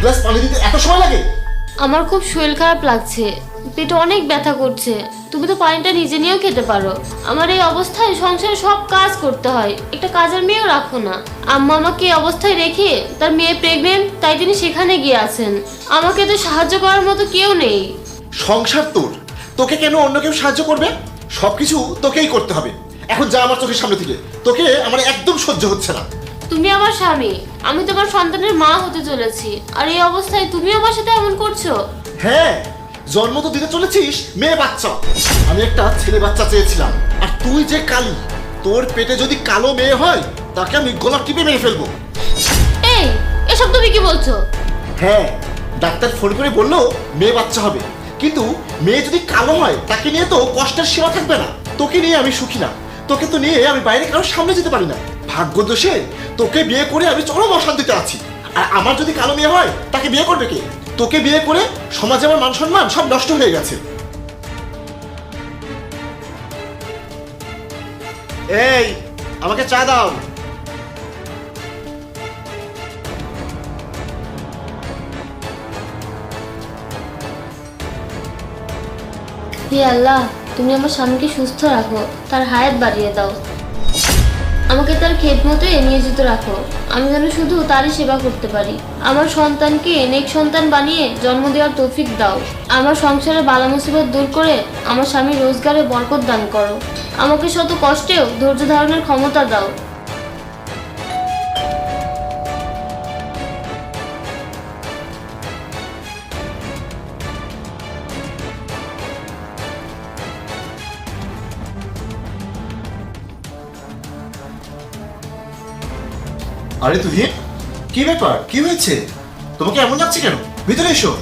Glass পানি দিতে এত সময় লাগে? আমার খুব শরীর খারাপ লাগছে। পেটে অনেক ব্যথা করছে। তুমি তো পানিটা নিজে নিয়েও খেতে পারো। আমার এই অবস্থায় সংসারে সব কাজ করতে হয়। একটা কাজের মেয়েও রাখো না। আম্মা আমাকে এই অবস্থায় রেখে তার মেয়ে প্রেগনেন্ট তাই তিনি সেখানে গিয়ে আছেন। আমাকে তো সাহায্য করার মতো কেউ নেই। সংসার তোর। তোকে কেন অন্য কেউ সাহায্য করবে? সবকিছু তোকেই করতে হবে। এখন যা আমার চোখের সামনে থেকে। তোকে আমার একদম সহ্য হচ্ছে না। তুমি আমার স্বামী। আমি তোমার সন্তানের মা হতে চলেছি। আর এই অবস্থায় তুমি আমার সাথে এমন করছ? হ্যাঁ জন্ম তো দিতে চলেছিস মেয়ে বাচ্চা। আমি একটা ছেলে বাচ্চা চেয়েছিলাম। আর তুই যে কালি তোর পেটে যদি কালো মেয়ে হয় তাকে আমি গোলাপ টিপে মেরে ফেলব। এই এসব তুমি কি বলছো? হ্যাঁ ডাক্তার ফোন করে বলল মেয়ে বাচ্চা হবে। কিন্তু মেয়ে যদি কালো হয় তাকে নিয়ে তো কষ্টের সীমা থাকবে না। তোকে নিয়ে আমি সুখী না। তোকে তো নিয়ে আমি বাইরে কারোর সামনে যেতে পারি না। ভাগ্য দোষে তোকে বিয়ে করে আমি চরম অশান্তিতে আছি। আর আমার যদি কালো মেয়ে হয়, তাকে বিয়ে করবে কে? তোকে বিয়ে করে সমাজে আমার মান সম্মান সব নষ্ট হয়ে গেছে। এই, আমাকে চা দাও। হে আল্লাহ, তুমি আমার স্বামীকে সুস্থ রাখো, তার হায়াত বাড়িয়ে দাও। আমাকে তার ক্ষেত মতো নিয়োজিত রাখো। আমি যেন শুধু তারই সেবা করতে পারি। আমার সন্তানকে নেক সন্তান বানিয়ে জন্ম দেওয়ার তৌফিক দাও। আমার সংসারে বালা মুসিবত দূর করে আমার স্বামীর রোজগারে বরকত দান করো। আমাকে শত কষ্টেও ধৈর্য ধারণের ক্ষমতা দাও। আরে তুহিন কি ব্যাপার? কি হয়েছে? তোমাকে এমন লাগছে কেন? ভিতরে এসো।